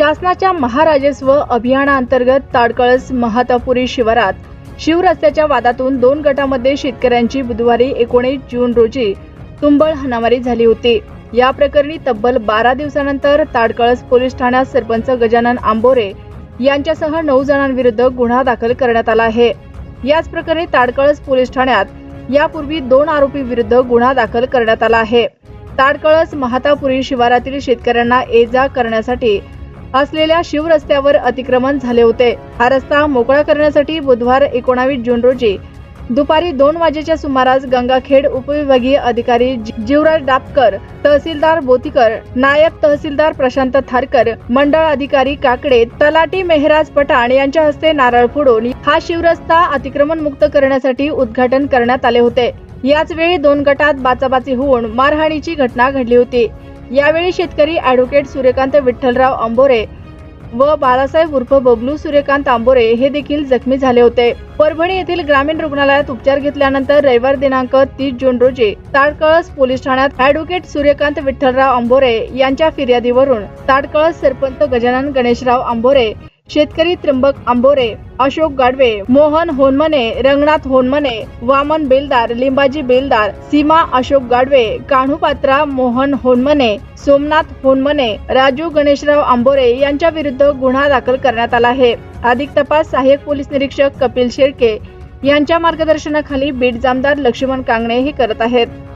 शासनाच्या महाराजस्व अभियानाअंतर्गत ताडकळस महातापुरी शिवारात शिवरस्त्याच्या वादातून दोन गटामध्ये शेतकऱ्यांची बुधवारी एकोणीस जून रोजी तुंबळ हाणामारी झाली होती. या प्रकरणी तब्बल बारा दिवसानंतर ताडकळस पोलीस ठाण्यात सरपंच गजानन आंबोरे यांच्यासह नऊ जणांविरुद्ध गुन्हा दाखल करण्यात आला आहे. याच प्रकरणी ताडकळस पोलीस ठाण्यात यापूर्वी दोन आरोपी विरुद्ध गुन्हा दाखल करण्यात आला आहे. ताडकळस महातापुरी शिवारातील शेतकऱ्यांना ये जा करण्यासाठी असलेल्या शिवरस्त्यावर अतिक्रमण झाले होते. हा रस्ता मोकळा करण्यासाठी बुधवार एकोणावीस जून रोजी दुपारी दोन वाजेच्या सुमारास गंगाखेड उपविभागीय अधिकारी जि- जीवराज डापकर तहसीलदार बोतीकर नायब तहसीलदार प्रशांत थारकर मंडळ अधिकारी काकडे तलाटी मेहराज पठाण यांच्या हस्ते नारळ फोडून हा शिवरस्ता अतिक्रमण मुक्त करण्यासाठी उद्घाटन करण्यात आले होते. याच वेळी दोन गटात बाचाबाची होऊन मारहाणीची घटना घडली होती. यावेळी शेतकरी ॲडव्होकेट सूर्यकांत विठ्ठलराव आंबोरे व बाळासाहेब उर्फ बबलू सूर्यकांत आंबोरे हे देखील जखमी झाले होते. परभणी येथील ग्रामीण रुग्णालयात उपचार घेतल्यानंतर रविवार दिनांक तीस जून रोजी ताडकळस पोलीस ठाण्यात ऍडव्होकेट सूर्यकांत विठ्ठलराव आंबोरे यांच्या फिर्यादीवरून ताडकळस सरपंच गजानन गणेशराव आंबोरे शेतकरी त्र्यंबक आंबोरे अशोक गाडवे मोहन होनमने रंगनाथ होनमने वामन बेलदार लिंबाजी बेलदार सीमा अशोक गाडवे कान्हूपात्रा मोहन होनमने सोमनाथ होनमने राजू गणेशराव आंबोरे यांच्या विरुद्ध गुन्हा दाखल करण्यात आला आहे. अधिक तपास सहाय्यक पोलीस निरीक्षक कपिल शेळके यांच्या मार्गदर्शनाखाली बीड जामदार लक्ष्मण कांगणे हे करत आहेत.